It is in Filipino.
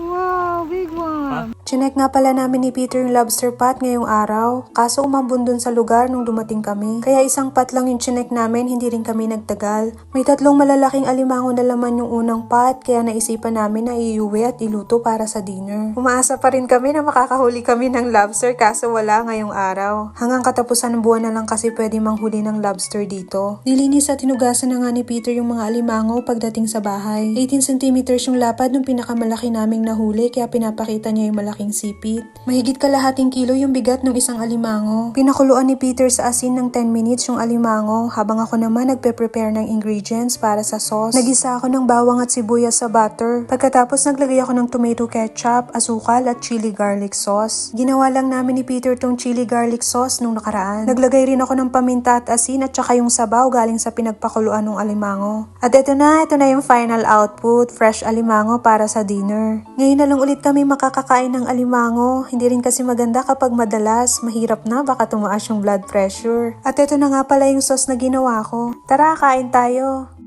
Wow, big one. Chinek nga pala namin ni Peter yung lobster pot ngayong araw. Kaso umambun dun sa lugar nung dumating kami. Kaya isang pot lang yung chinek namin, hindi rin kami nagtagal. May tatlong malalaking alimango na laman yung unang pot, kaya naisipan namin na iuwi at iluto para sa dinner. Umaasa pa rin kami na makakahuli kami ng lobster kaso wala ngayong araw. Hanggang katapusan ng buwan na lang kasi pwede manghuli ng lobster dito. Nilinis at tinugasan na nga ni Peter yung mga alimango pagdating sa bahay. 18 centimeters yung lapad nung pinakamalaki naming nahuli kaya pinapakita niya yung malaking sipit. Mahigit kalahating kilo yung bigat ng isang alimango. Pinakuluan ni Peter sa asin ng 10 minutes yung alimango habang ako naman nagpe-prepare ng ingredients para sa sauce. Nagisa ako ng bawang at sibuyas sa butter. Pagkatapos naglagay ako ng tomato ketchup, asukal at chili garlic sauce. Ginawa lang namin ni Peter tong chili garlic sauce nung nakaraan. Naglagay rin ako ng paminta at asin at saka yung sabaw galing sa pinagpakuluan ng alimango. At eto na, ito na yung final output, fresh alimango para sa dinner. Ngayon na lang ulit kami makakakain ng alimango. Hindi rin kasi maganda kapag madalas. Mahirap na, baka tumaas yung blood pressure. At eto na nga pala yung sauce na ginawa ko. Tara, kain tayo.